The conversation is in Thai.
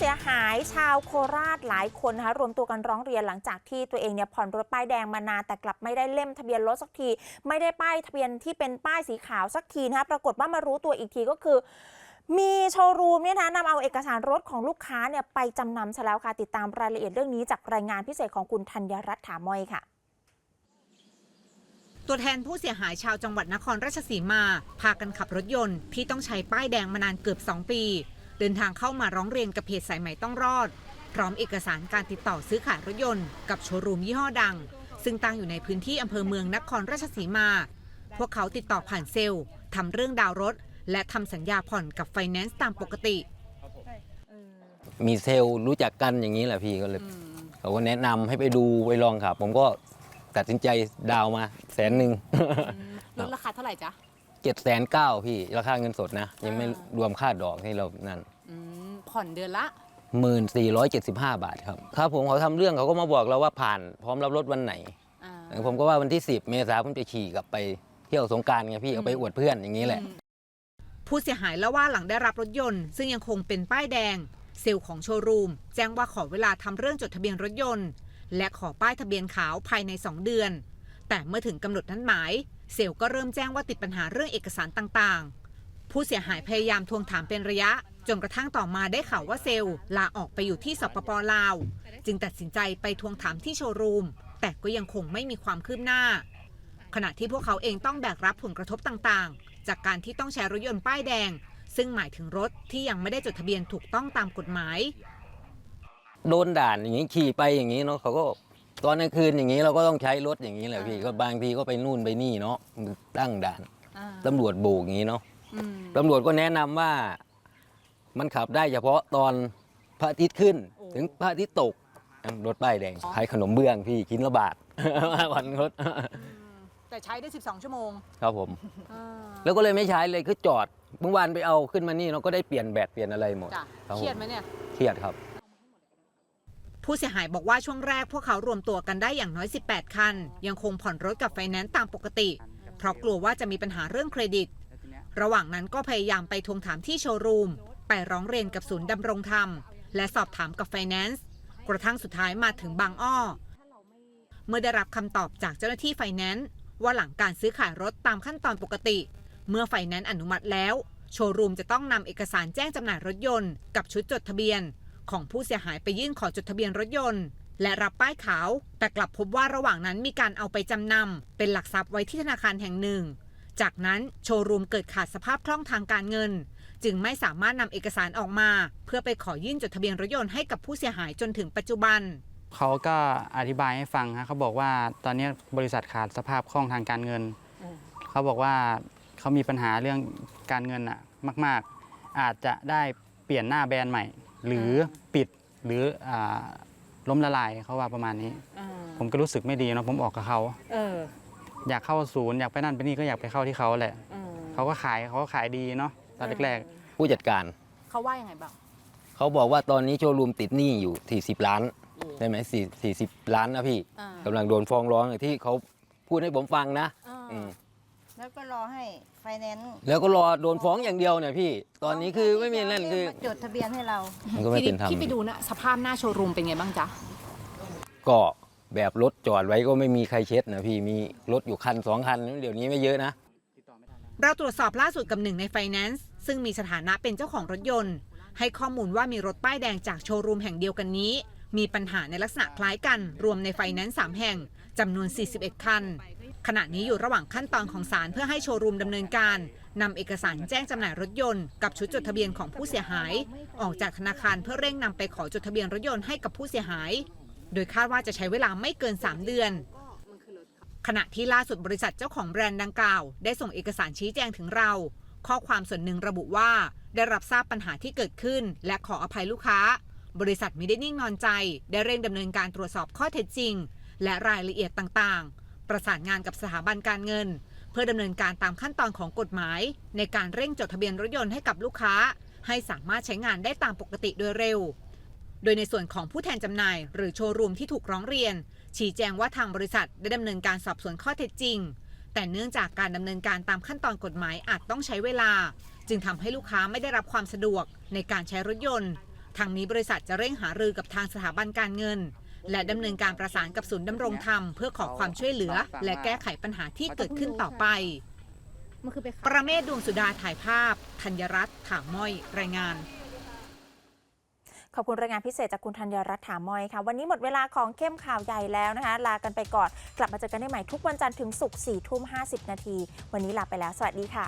เสียหายชาวโคราชหลายคนนะคะรวมตัวกันร้องเรียนหลังจากที่ตัวเองเนี่ยผ่อนรถป้ายแดงมานานแต่กลับไม่ได้เล่มทะเบียนรถสักที ไม่ได้ป้ายทะเบียนที่เป็นป้ายสีขาวสักทีนะคะปรากฏว่ามารู้ตัวอีกทีก็คือ มีโชว์รูมเนี่ยนะนำเอาเอกสารรถของลูกค้าเนี่ยไปจำนำซะแล้วค่ะติดตามรายละเอียดเรื่องนี้จากรายงานพิเศษของคุณธัญรัตน์ถามอยค่ะตัวแทนผู้เสียหายชาวจังหวัดนครราชสีมา พากันขับรถยนต์ที่ต้องใช้ป้ายแดงมานานเกือบ 2 ปี เดินทางเข้ามาร้องเรียนกับเพจสายใหม่ต้องรอด พร้อมเอกสารการติดต่อซื้อขายรถยนต์กับโชว์รูมยี่ห้อดัง ซึ่งตั้งอยู่ในพื้นที่อำเภอเมืองนครราชสีมา พวกเขาติดต่อผ่านเซลล์ทำเรื่องดาวน์รถ และทำสัญญาผ่อนกับไฟแนนซ์ตามปกติ มีเซลล์รู้จักกันอย่างนี้แหละพี่ก็เลยเขาก็แนะนำให้ไปดูไปลองขับ ผมก็ตัดสินใจดาวน์มาแสนหนึ่ง ลดราคาเท่าไหร่จ๊ะ เจ็ดแสนเก้าพี่ราคาเงินสดนะ ยังไม่อ่ารวมค่าดอกที่เรานั่นอืมผ่อนเดือนละหมื่นสี่ร้อยเจ็ดสิบห้าบาทครับ ครับผมเขาทำเรื่องเขาก็มาบอกเราว่าผ่านพร้อมรับรถวันไหน อ่า ผมก็ว่าวันที่ 10 เมษายนผมจะขี่กลับไปเที่ยวสงกรารไงพี่เอาไปอวดเพื่อนอย่างนี้แหละ ผู้เสียหายเล่าว่าหลังได้รับรถยนต์ ซึ่งยังคงเป็นป้ายแดง เซลล์ของโชว์รูม แจ้งว่าขอเวลาทำเรื่องจดทะเบียนรถยนต์ และขอป้ายทะเบียนขาวภายใน 2 เดือน แต่เมื่อถึงกำหนดนั้นหมาย เซลล์ก็เริ่มแจ้งว่าติดปัญหาเรื่องเอกสารต่างๆ ผู้เสียหายพยายามทวงถามเป็นระยะ จนกระทั่งต่อมาได้ข่าวว่าเซลล์ลาออกไปอยู่ที่สปปลาว จึงตัดสินใจไปทวงถามที่โชว์รูม แต่ก็ยังคงไม่มีความคืบหน้า ขณะที่พวกเขาเองต้องแบกรับผลกระทบต่างๆ จากการที่ต้องใช้รถยนต์ป้ายแดง ซึ่งหมายถึงรถที่ยังไม่ได้จดทะเบียนถูกต้องตามกฎหมาย โดนด่านอย่างนี้ขี่ไปอย่างนี้เนาะเขาก็ ตอนกลางคืนอย่างนี้เราก็ต้องใช้รถอย่างนี้แหละพี่ก็บางทีก็ไปนู่นไปนี่เนาะตั้งด่านอ่าตำรวจโบกอย่างนี้เนาะอืมตำรวจก็แนะนำว่า มันขับได้เฉพาะตอนพระอาทิตย์ขึ้น ถึงพระอาทิตย์ตกรถป้ายแดงขายขนมเบื้องพี่กินละบาท วันรถแต่ใช้ได้ 12 ชั่วโมงครับผม อ่าแล้วก็เลยไม่ใช้เลยคือจอดเมื่อวานไปเอาขึ้นมานี่เราก็ได้เปลี่ยนแบตเปลี่ยนอะไรหมดจ้ะครับผเครียดไหมเนี่ย เครียดครับ ผู้เสียหายบอกว่าช่วงแรกพวกเขารวมตัวกันได้อย่างน้อย 18 คัน ยังคงผ่อนรถกับไฟแนนซ์ตามปกติ เพราะกลัวว่าจะมีปัญหาเรื่องเครดิต ระหว่างนั้นก็พยายามไปทวงถามที่โชว์รูม ไปร้องเรียนกับศูนย์ดำรงธรรม และสอบถามกับไฟแนนซ์ กระทั่งสุดท้ายมาถึงบางอ้อ เมื่อได้รับคำตอบจากเจ้าหน้าที่ไฟแนนซ์ว่าหลังการซื้อขายรถตามขั้นตอนปกติ เมื่อไฟแนนซ์อนุมัติแล้ว โชว์รูมจะต้องนำเอกสารแจ้งจำหน่ายรถยนต์กับชุดจดทะเบียน ของผู้เสียหายไปยื่นขอจดทะเบียนรถยนต์ และรับป้ายขาว แต่กลับพบว่าระหว่างนั้นมีการเอาไปจำนำเป็นหลักทรัพย์ไว้ที่ธนาคารแห่งหนึ่ง จากนั้นโชว์รูมเกิดขาดสภาพคล่องทางการเงิน จึงไม่สามารถนำเอกสารออกมา เพื่อไปขอยื่นจดทะเบียนรถยนต์ให้กับผู้เสียหายจนถึงปัจจุบันเขาก็อธิบายให้ฟังฮะเขาบอกว่าตอนนี้บริษัทขาดสภาพคล่องทางการเงินอืมเขาบอกว่าเขามีปัญหาเรื่องการเงินอะมาก ๆ อาจจะได้เปลี่ยนหน้าแบรนด์ใหม่ หรือปิดหรืออาล้มละลายเขาว่าประมาณนี้ อ่าผมก็รู้สึกไม่ดีเนาะผมออกกับเขาเอออยากเข้าศูนย์อยากไปนั่นไปนี่ก็อยากไปเข้าที่เขาแหละอืมเขาก็ขายเขาก็ขายดีเนาะตอนแรกผู้จัดการ เขาว่ายังไงบ้างเขาบอกว่าตอนนี้โชว์รูมติดหนี้อยู่ 40 ล้านอืมใช่ไหมสี่สี่สิบล้านนะพี่อ่ากำลังโดนฟ้องร้องที่เขาพูดให้ผมฟังนะ อ่าอืม แล้วก็รอให้ไฟแนนซ์แล้วก็รอโดนฟ้องอย่างเดียวเนี่ยพี่ ตอนนี้คือไม่มีนั่นคือมาจดทะเบียนให้เรา มันก็ไม่เป็นธรรมที่ไปดูนะสภาพหน้าโชว์รูมเป็นไงบ้างจ๊ะก็แบบรถจอดไว้ก็ไม่มีใครเช็ดนะพี่มีรถอยู่คันสองคันเดี๋ยวนี้ไม่เยอะนะ เราตรวจสอบล่าสุดกับหนึ่งในไฟแนนซ์ซึ่งมีสถานะเป็นเจ้าของรถยนต์ ให้ข้อมูลว่ามีรถป้ายแดงจากโชว์รูมแห่งเดียวกันนี้ มีปัญหาในลักษณะคล้ายกัน รวมในไฟแนนซ์สามแห่งจำนวน 41 คัน ขณะนี้อยู่ระหว่างขั้นตอนของศาลเพื่อให้โชว์รูมดำเนินการนำเอกสารแจ้งจำหน่ายรถยนต์กับชุดจดทะเบียนของผู้เสียหาย ออกจากธนาคารเพื่อเร่งนำไปขอจดทะเบียนรถยนต์ให้กับผู้เสียหาย โดยคาดว่าจะใช้เวลาไม่เกิน 3 เดือน ขณะที่ล่าสุดบริษัทเจ้าของแบรนด์ดังกล่าว ได้ส่งเอกสารชี้แจงถึงเรา ข้อความส่วนหนึ่งระบุว่า ได้รับทราบปัญหาที่เกิดขึ้น และขออภัยลูกค้า บริษัทไม่ได้นิ่งนอนใจ ได้เร่งดำเนินการตรวจสอบข้อเท็จจริง และรายละเอียดต่างๆ ประสานงานกับสถาบันการเงิน เพื่อดำเนินการตามขั้นตอนของกฎหมาย ในการเร่งจดทะเบียนรถยนต์ให้กับลูกค้า ให้สามารถใช้งานได้ตามปกติโดยเร็ว โดยในส่วนของผู้แทนจำหน่าย หรือโชว์รูมที่ถูกร้องเรียน ชี้แจงว่าทางบริษัทได้ดำเนินการสอบสวนข้อเท็จจริง แต่เนื่องจากการดำเนินการตามขั้นตอนกฎหมายอาจต้องใช้เวลา จึงทำให้ลูกค้าไม่ได้รับความสะดวกในการใช้รถยนต์ทางนี้บริษัทจะเร่งหารือกับทางสถาบันการเงิน และดำเนินการประสานกับศูนย์ดำรงธรรมเพื่อขอความช่วยเหลือ และแก้ไขปัญหาที่เกิดขึ้นต่อไป มันคือไปประเมศดวงสุดาถ่ายภาพ ธัญรัตน์ถามม้อย รายงาน ขอบคุณรายงานพิเศษจากคุณธัญรัตน์ถามอยค่ะ วันนี้หมดเวลาของเข้มข่าวใหญ่แล้วนะคะ ลากันไปก่อน กลับมาเจอกันได้ใหม่ทุกวันจันทร์ถึงศุกร์4ทุ่ม50นาที วันนี้ลาไปแล้ว สวัสดีค่ะ